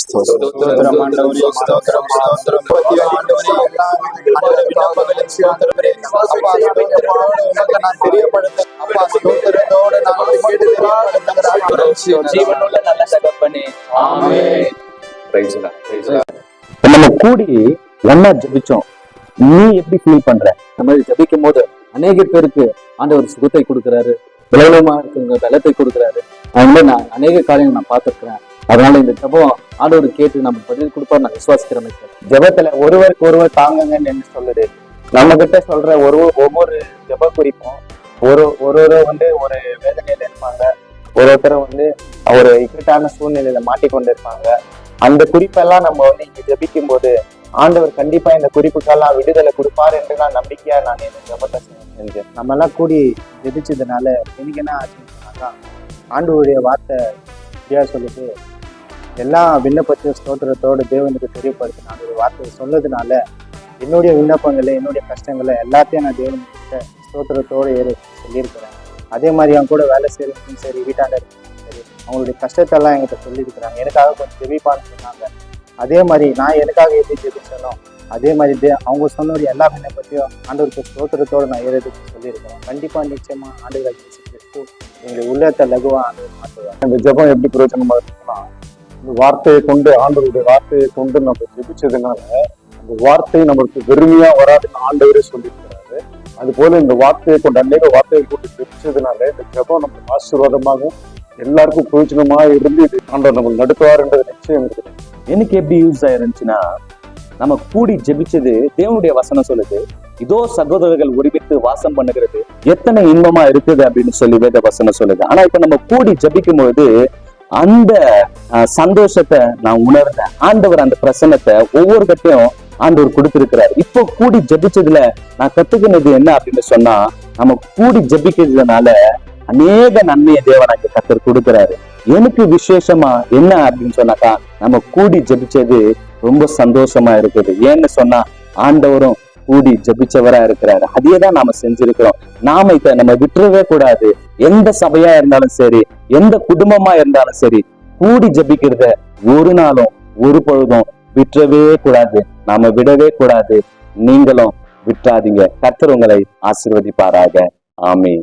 ஸ்தோத்திரம் ஆண்டவரே ஸ்தோத்திரம் ஸ்தோத்திரம் அப்பா தெரியப்படுத்த ஜீவனுள்ள நல்ல நம்ம கூடி ஒன்னா ஜபிச்சோம். நீ எப்படி ஃபீல் பண்ற? நம்ம ஜபிக்கும் போது அநேக பேருக்கு ஆண்டவர் சுகத்தை கொடுக்கிறாரு விளவலமா இருக்கிறவங்க பலத்தை கொடுக்கிறாரு. அதனால நான் அநேக காரியங்கள் நான் பார்த்திருக்கிறேன். அதனால இந்த ஜெபம் ஆண்டவர் கேட்டு நம்ம பதில் கொடுப்பார். நான் விசுவாசிக்கிறேன் ஜபத்துல ஒருவருக்கு ஒருவர் தாங்குங்கன்னு என்ன சொல்லுது? நம்ம கிட்ட சொல்ற ஒரு ஒவ்வொரு ஜெப குறிப்பும் ஒரு ஒரு ஒரு வந்து ஒரு வேதனையில இருப்பாங்க. ஒரு ஒருத்தரும் வந்து ஒரு இக்கட்டான சூழ்நிலையில மாட்டிக்கொண்டு இருப்பாங்க. அந்த குறிப்பெல்லாம் நம்ம வந்து இங்க ஜபிக்கும் போது ஆண்டவர் கண்டிப்பா இந்த குறிப்புக்கெல்லாம் விடுதலை கொடுப்பார் என்று நான் நம்பிக்கையா நான் இந்த ஜபத்தை செஞ்சேன். நம்ம எல்லாம் கூடி ஜெபிச்சதுனால எனக்கு என்ன ஆச்சுன்னு சொன்னாக்கா ஆண்டவருடைய வார்த்தை சரியா சொல்லுது? எல்லா விண்ணப்பத்தையும் ஸ்தோத்திரத்தோடு தேவனுக்கு தெரியப்படுத்தின ஒரு வார்த்தையை சொன்னதுனால என்னுடைய விண்ணப்பங்களை என்னுடைய கஷ்டங்களை எல்லாத்தையும் நான் தேவனுக்கிட்ட ஸ்தோத்திரத்தோடு ஏறி சொல்லியிருக்கிறேன். அதே மாதிரி அவங்க கூட வேலை செய்யறதுக்கும் சரி வீட்டாண்ட இருக்கவும் சரி அவங்களுடைய கஷ்டத்தெல்லாம் என்கிட்ட சொல்லியிருக்கிறாங்க. எனக்காக கொஞ்சம் ஜெபிப்பான்னு சொன்னாங்க. அதே மாதிரி நான் எனக்காக எப்படி ஜெபிச்சனோ அதே மாதிரி தே அவங்க சொன்ன எல்லா விண்ணப்பத்தையும் ஆண்டவருக்கு ஸ்தோத்திரத்தோடு நான் ஏறதுக்கு சொல்லியிருக்கிறேன். கண்டிப்பாக நிச்சயமாக ஆண்டுகள் எங்களுடைய உள்ளத்தை லகுவாக ஆண்டு மாற்றுவார். இந்த ஜபம் எப்படி பிரோஜனமாக இருக்கும் வார்த்தையை கொண்டு ஆண்டவருடைய வார்த்தையை கொண்டு நம்ம ஜெபிச்சதுனால அந்த வார்த்தை நம்மளுக்கு வெறுமையா வராதுன்னு ஆண்டவரே சொல்லியிருக்கிறாரு. அது போல இந்த வார்த்தையை கொண்டு அநேக வார்த்தையை கொண்டு ஜெபிச்சதுனால இந்த ஜபம் நமக்கு ஆசீர்வாதமாகவும் எல்லாருக்கும் பிரயோஜனமா இருந்து இது ஆண்டவர் நம்ம நடத்துவாருன்றது நிச்சயம் இருக்குது. எனக்கு எப்படி யூஸ் ஆயிருந்துச்சுன்னா நம்ம கூடி ஜெபிச்சது தேவனுடைய வசனம் சொல்லுது. இதோ சகோதரர்கள் ஒருமித்து வாசம் பண்ணுகிறது. எத்தனை இன்பமா இருக்குது அப்படின்னு சொல்லி வேத வசனம் சொல்லுது. ஆனா இப்ப நம்ம கூடி ஜபிக்கும் பொழுது அந்த சந்தோஷத்தை நான் உணர்ந்தேன். ஆண்டவர் அந்த பிரசனத்தை ஒவ்வொரு கட்டையும் ஆண்டவர் கொடுத்திருக்கிறார். இப்போ கூடி ஜெபிச்சதுல நான் கத்துக்கினது என்ன அப்படின்னு சொன்னா நம்ம கூடி ஜெபிக்கிறதுனால அநேக நன்மையை தேவனாக்கு கத்தர் கொடுக்கிறாரு. எனக்கு விசேஷமா என்ன அப்படின்னு சொன்னாக்கா நம்ம கூடி ஜெபிச்சது ரொம்ப சந்தோஷமா இருக்குது. ஏன்னு சொன்னா ஆண்டவரும் கூடி ஜெபிச்சவரா இருக்கிறாரு. அதையே தான் நாம செஞ்சிருக்கிறோம். நாம இப்ப நம்ம விட்டுறவே கூடாது. எந்த சபையா இருந்தாலும் சரி எந்த குடும்பமா இருந்தாலும் சரி கூடி ஜெபிக்கிறத ஒரு நாளும் ஒரு பொழுதும் விட்டுறவே கூடாது. நாம விடவே கூடாது. நீங்களும் விட்டாதீங்க கர்த்தர் உங்களை ஆசீர்வதிப்பாராக. ஆமீன்.